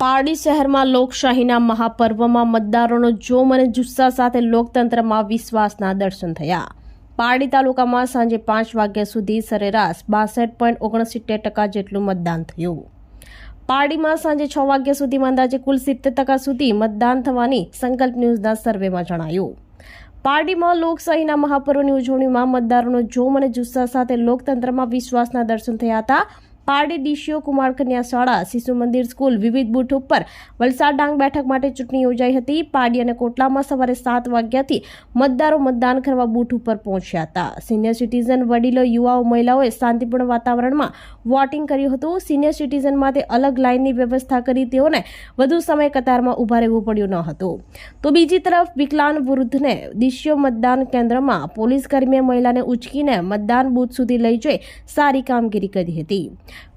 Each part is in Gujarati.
પારડી શહેરમાં લોકશાહીના મહાપર્વમાં મતદારોનો જોમ અને જુસ્સા સાથે લોકતંત્રમાં વિશ્વાસના દર્શન થયા. પારડી તાલુકામાં સાંજે પાંચ વાગ્યા સુધી સરેરાશ બાસઠ પોઈન્ટ ઓગણસિત્તેર ટકા જેટલું મતદાન થયું. પારડીમાં સાંજે છ વાગ્યા સુધીમાં અંદાજે કુલ સિત્તેર ટકા સુધી મતદાન થવાની સંકલ્પ ન્યૂઝના સર્વેમાં જણાયું. પારડીમાં લોકશાહીના મહાપર્વની ઉજવણીમાં મતદારોનો જોમ અને જુસ્સા સાથે લોકતંત્રમાં વિશ્વાસના દર્શન થયા હતા. પારડી ડીસીઓ કુમાર કન્યા શાળા, શિશુ મંદિર સ્કૂલ, વિવિધ બુથ ઉપર વલસાડ ડાંગ બેઠક માટે ચૂંટણી યોજાઈ હતી. પારડી અને કોટલામાં સવારે સાત વાગ્યાથી મતદારો મતદાન કરવા બૂથ ઉપર પહોંચ્યા હતા. સિનિયર સિટીઝન વડીલો, યુવાઓ, મહિલાઓએ શાંતિપૂર્ણ વાતાવરણમાં વોટિંગ કર્યું હતું. સિનિયર સિટીઝન માટે અલગ લાઇનની વ્યવસ્થા કરી તેઓને વધુ સમય કતારમાં ઊભા રહેવું પડ્યું ન હતું. તો બીજી તરફ વિકલાંગ વૃદ્ધને દિશ્યો મતદાન કેન્દ્રમાં પોલીસ કર્મીએ મહિલાને ઉચકીને મતદાન બૂથ સુધી લઈ જઈ સારી કામગીરી કરી હતી.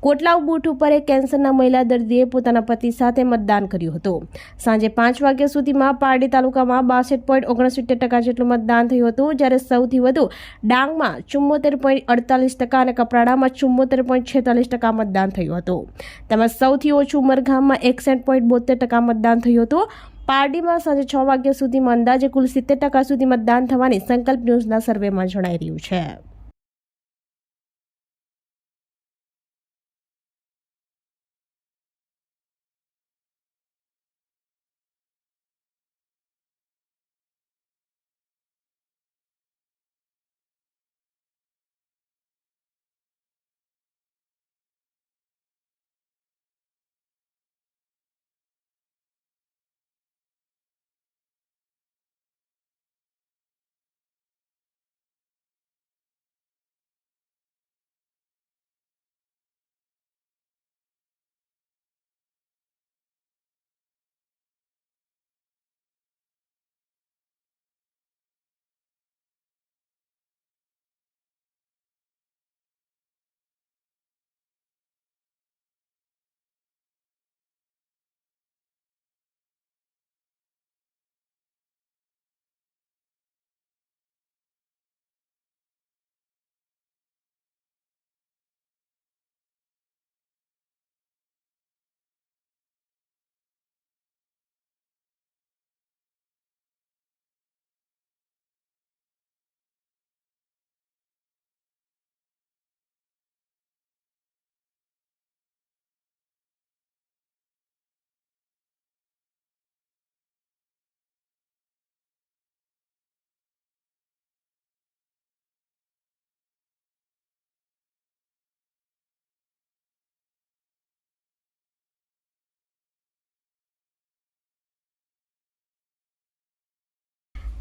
કોટલાવ બૂથ ઉપર એક કેન્સરના મહિલા દર્દીએ પોતાના પતિ સાથે મતદાન કર્યું હતું. સાંજે પાંચ વાગ્યા સુધીમાં પારડી તાલુકામાં બાસઠ પોઈન્ટ ઓગણસિત્તેર ટકા જેટલું મતદાન થયું હતું, જ્યારે સૌથી વધુ ડાંગમાં ચુમ્મોતેર પોઈન્ટ અડતાલીસ ટકા અને કપરાડામાં ચુમ્મોતેર પોઈન્ટ છેતાલીસ ટકા મતદાન થયું હતું. તેમજ સૌથી ઓછું ઉમરગામમાં એકસઠ પોઈન્ટ બોતેર ટકા મતદાન થયું હતું. પારડીમાં સાંજે છ વાગ્યા સુધીમાં અંદાજે કુલ સિત્તેર ટકા સુધી મતદાન થવાની સંકલ્પ ન્યૂઝના સર્વેમાં જણાઈ રહ્યું છે.